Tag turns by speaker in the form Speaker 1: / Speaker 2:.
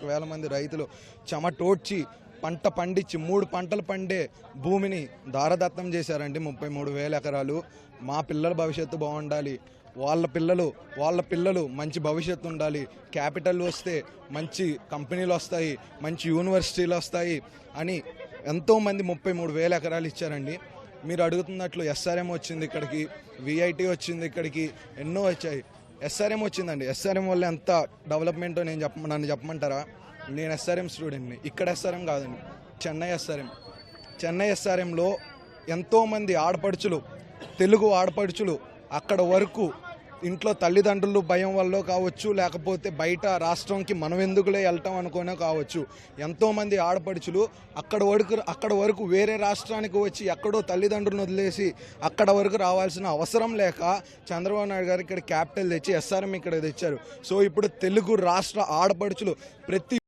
Speaker 1: పాతిక వేల మంది రైతులు చెమటోడ్చి పంట పండించి మూడు పంటలు పండే భూమిని దారదత్తం చేశారండి. ముప్పై మూడు వేల ఎకరాలు. మా పిల్లల భవిష్యత్తు బాగుండాలి. వాళ్ళ పిల్లలు వాళ్ళ పిల్లలు మంచి భవిష్యత్తు ఉండాలి. క్యాపిటల్ వస్తే మంచి కంపెనీలు వస్తాయి మంచి యూనివర్సిటీలు వస్తాయి అని ఎంతోమంది ముప్పై మూడు వేల ఎకరాలు ఇచ్చారండి. మీరు అడుగుతున్నట్లు ఎస్ఆర్ఎం వచ్చింది ఇక్కడికి విఐటి వచ్చింది ఇక్కడికి ఎన్నో వచ్చాయి. ఎస్ఆర్ఎం వచ్చిందండి. ఎస్ఆర్ఎం వల్ల ఎంత డెవలప్మెంటో నేను చెప్ప నన్ను చెప్పమంటారా? నేను ఎస్ఆర్ఎం స్టూడెంట్ని. ఇక్కడ ఎస్ఆర్ఎం కాదండి. చెన్నై ఎస్ఆర్ఎం. చెన్నై ఎస్ఆర్ఎంలో ఎంతోమంది ఆడపడుచులు తెలుగు ఆడపడుచులు అక్కడ వరకు ఇంట్లో తల్లిదండ్రులు భయం వల్ల కావచ్చు లేకపోతే బయట రాష్ట్రంకి మనం ఎందుకులే వెళ్తాం అనుకునే కావచ్చు. ఎంతోమంది ఆడపడుచులు అక్కడ వరకు అక్కడ వరకు వేరే రాష్ట్రానికి వచ్చి ఎక్కడో తల్లిదండ్రులను వదిలేసి అక్కడ వరకు రావాల్సిన అవసరం లేక చంద్రబాబు నాయుడు గారు ఇక్కడ క్యాపిటల్ తెచ్చి ఎస్ఆర్ఎం ఇక్కడ తెచ్చారు. సో ఇప్పుడు తెలుగు రాష్ట్ర ఆడపడుచులు ప్రతి